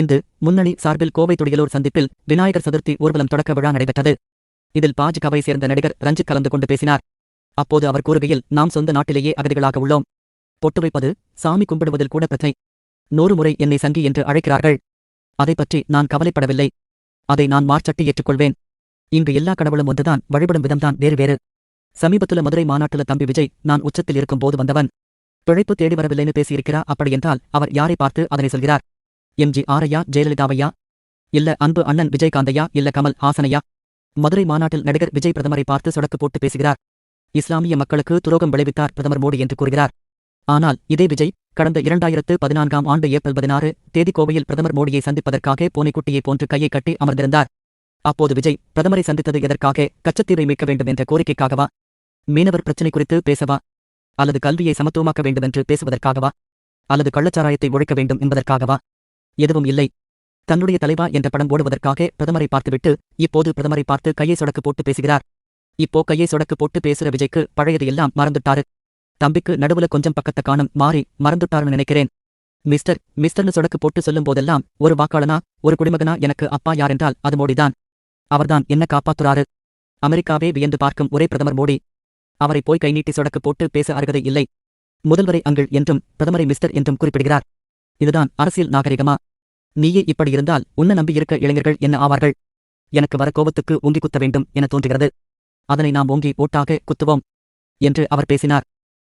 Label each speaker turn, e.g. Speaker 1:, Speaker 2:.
Speaker 1: இந்து முன்னணி சார்பில் கோவை துடியலூர் சந்திப்பில் விநாயகர் சதுர்த்தி ஊர்வலம் தொடக்க விழா நடைபெற்றது. இதில் பாஜகவை சேர்ந்த நடிகர் ரஞ்சித் கலந்து கொண்டு பேசினார். அப்போது அவர் கூறுகையில் நாம் சொந்த நாட்டிலேயே அகதிகளாக உள்ளோம். பொட்டு வைப்பது சாமி கும்பிடுவதில் கூட பிரச்சனை. நூறு முறை என்னை சங்கி என்று அழைக்கிறார்கள். அதை பற்றி நான் கவலைப்படவில்லை. அதை நான் மார்ச்சட்டி ஏற்றுக்கொள்வேன். இங்கு எல்லா கடவுளும் ஒன்றுதான் வழிபடும் விதம்தான் வேறு வேறு. சமீபத்துல மதுரை மாநாட்டுல தம்பி விஜய் நான் உச்சத்தில் இருக்கும் போது வந்தவன். பிழைப்பு தேடி வரவில்லைன்னு பேசியிருக்கிறா அப்படியென்றால் அவர் யாரை பார்த்து அதனை சொல்கிறார்? எம்ஜி ஆரையா ஜெயலலிதாவையா? இல்ல அன்பு அண்ணன் விஜயகாந்தையா? இல்ல கமல் ஹாசனையா? மதுரை மாநாட்டில் நடிகர் விஜய் பிரதமரை பார்த்து சொடக்கு போட்டு பேசுகிறார். இஸ்லாமிய மக்களுக்கு துரோகம் விளைவித்தார் பிரதமர் மோடி என்று கூறுகிறார். ஆனால் இதே விஜய் கடந்த இரண்டாயிரத்து பதினான்காம் ஆண்டு ஏப்ரல் பதினாறு தேதி கோவையில் பிரதமர் மோடியை சந்திப்பதற்காக பூனைக்குட்டியை போன்று கையை கட்டி அமர்ந்திருந்தார். அப்போது விஜய் பிரதமரை சந்தித்தது எதற்காக? கச்சத்தீவை மீட்க வேண்டும் என்ற கோரிக்கைக்காகவா? மீனவர் பிரச்சினை குறித்து பேசவா? அல்லது கல்வியை சமத்துவமாக்க வேண்டும் என்று பேசுவதற்காகவா? அல்லது கள்ளச்சாராயத்தை ஒழிக்க வேண்டும் என்பதற்காகவா? எதுவும் இல்லை. தன்னுடைய தலைவா என்ற படம் ஓடுவதற்காக பிரதமரை பார்த்துவிட்டு இப்போது பிரதமரை பார்த்து கையை சொடக்கு போட்டு பேசுகிறார். இப்போ கையை சொடக்கு போட்டு பேசுற விஜய்க்கு பழையது எல்லாம் மறந்துட்டாரு. தம்பிக்கு நடுவுல கொஞ்சம் பக்கத்த காணும் மாறி மறந்துட்டாருன்னு நினைக்கிறேன். மிஸ்டர் மிஸ்டர்னு சொடக்கு போட்டு சொல்லும் போதெல்லாம் ஒரு வாக்காளனா ஒரு குடிமகனா எனக்கு அப்பா யாரென்றால் அது மோடிதான். அவர்தான் என்ன காப்பாத்துறாரு. அமெரிக்காவே வியந்து பார்க்கும் ஒரே பிரதமர் மோடி. அவரை போய் கைநீட்டி சொடக்கு போட்டு பேச அருகதை இல்லை. முதல்வரை அங்கிள் என்றும் பிரதமரை மிஸ்டர் என்றும் குறிப்பிடுகிறார். இதுதான் அரசியல் நாகரிகமா? நீயே இப்படி இருந்தால் உன்ன நம்பி இருக்க இளைஞர்கள் என்ன ஆவார்கள்? எனக்கு வர கோபத்துக்கு ஓங்கி குத்த வேண்டும் என தோன்றுகிறது. அதனை நாம் ஓங்கி ஓட்டாக குத்துவோம் என்று அவர் பேசினார்.